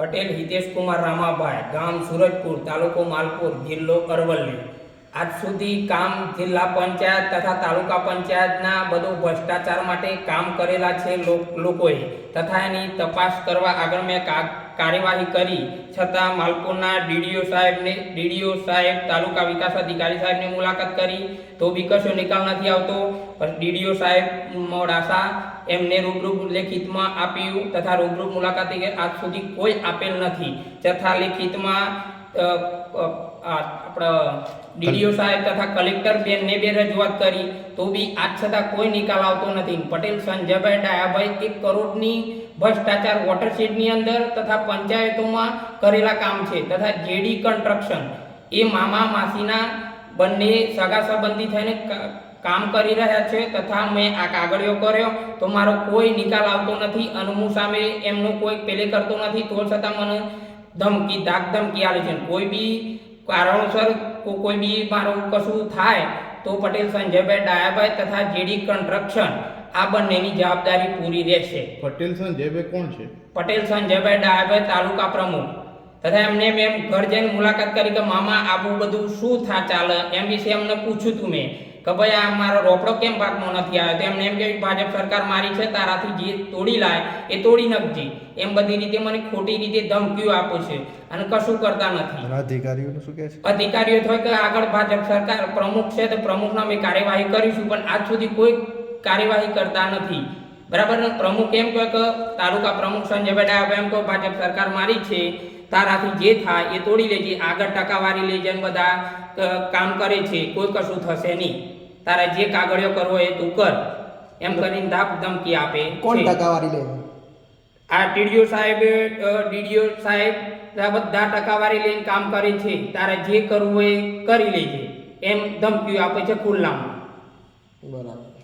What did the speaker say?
પટેલ હિતેશ કુમાર રામાભાઈ ગામ સુરજપુર તાલુકો માલપુર જિલ્લો અરવલ્લી. આજ સુધી કામ જિલ્લા પંચાયત તથા તાલુકા પંચાયતના બધું ભ્રષ્ટાચાર માટે કામ કરેલા છે લોકોએ. તથા એની તપાસ કરવા આગળ મેં કાર્યવાહી કરી. છતાં માલપુરના ડીડીઓ સાહેબને, ડીડીઓ સાહેબ તાલુકા વિકાસ અધિકારી સાહેબની મુલાકાત કરી તો બી કશો નિકાલ નથી આવતો. ડીડીઓ સાહેબ મોડાસા એમને રૂબરૂ લેખિતમાં આપ્યું તથા રૂબરૂ મુલાકાતે આજ સુધી કોઈ આપેલ નથી. તથા લેખિતમાં આપણા ડીડીઓ સાહેબ તથા કલેક્ટર બેનને બે રજૂઆત કરી, તો બી આજ છતાં કોઈ નિકાલ આવતો નથી. પટેલ સંજયભાઈ ડાયાભાઈ એક કરોડની ભ્રષ્ટાચાર વોટરશેડની અંદર તથા પંચાયતોમાં કરેલા કામ છે તથા જેડી કન્સ્ટ્રક્શન એ મામા માસીના બંને સગા સંબંધી થઈને કામ કરી રહ્યા છે તથા મેં આ કાગળિયો કર્યો. તો મારો કોઈ નિકાલ આવતો નથી. અને હું સામે એમનો કોઈ પેલે કરતો નથી. તો છતાં મને ધમકી ધાક ધમકી આવે છે. કોઈ બી કારણોસર કોઈ બી મારું કશું થાય તો પટેલ સંજયભાઈ ડાયાભાઈ તથા જેડી કન્સ્ટ્રક્શન આ બંનેની જવાબદારી પૂરી રહેશે. પટેલ સંજયભાઈ કોણ છે? પટેલ સંજયભાઈ ડાયાભાઈ તાલુકા પ્રમુખ. તથા એમને મેં ઘર જઈને મુલાકાત કરી કે મામા આવું બધું શું થા ચાલે? એમ વિશે એમને પૂછ્યું તું મેં. કે ભાઈ આ મારો રોકડો કેમ પાકનો નથી આવ્યો? તો એમને એમ કે ભાજપ સરકાર મારી છે તારાથી જે તોડી લાય એ તોડી નાખજે. એમ બધી રીતે મને ખોટી રીતે ધમકીઓ આપે છે અને કશું કરતા નથી. અધિકારીઓનું શું કહે છે? અધિકારીઓ થાય કે આગળ ભાજપ સરકાર પ્રમુખ છે તો પ્રમુખના અમે કાર્યવાહી કરીશું પણ આજ સુધી કોઈ કાર્યવાહી કરતા નથી. બરાબર પ્રમુખ એમ કહે કે તાલુકા પ્રમુખ સંજયભાઈ ડાયાભાઈ એમ કહો ભાજપ સરકાર મારી છે. તારાથી જે થાય એ તોડી લેજે આગળ ટકાવારી જઈને બધા કામ કરે છે. કોઈ કશું થશે નહીં. તારે જે કાગળિયો કરવો એ તું કર. એમ કરીને ધાક ધમકી આપે કોણ ટકાવારી લે? આ ટીડીઓ સાહેબ ડીડીઓ સાહેબ બધા ટકાવારી લઈને કામ કરે છે. તારે જે કરવું હોય એ કરી લેજે. એમ ધમકીઓ આપે છે ખુલ્લામાં. બરાબર.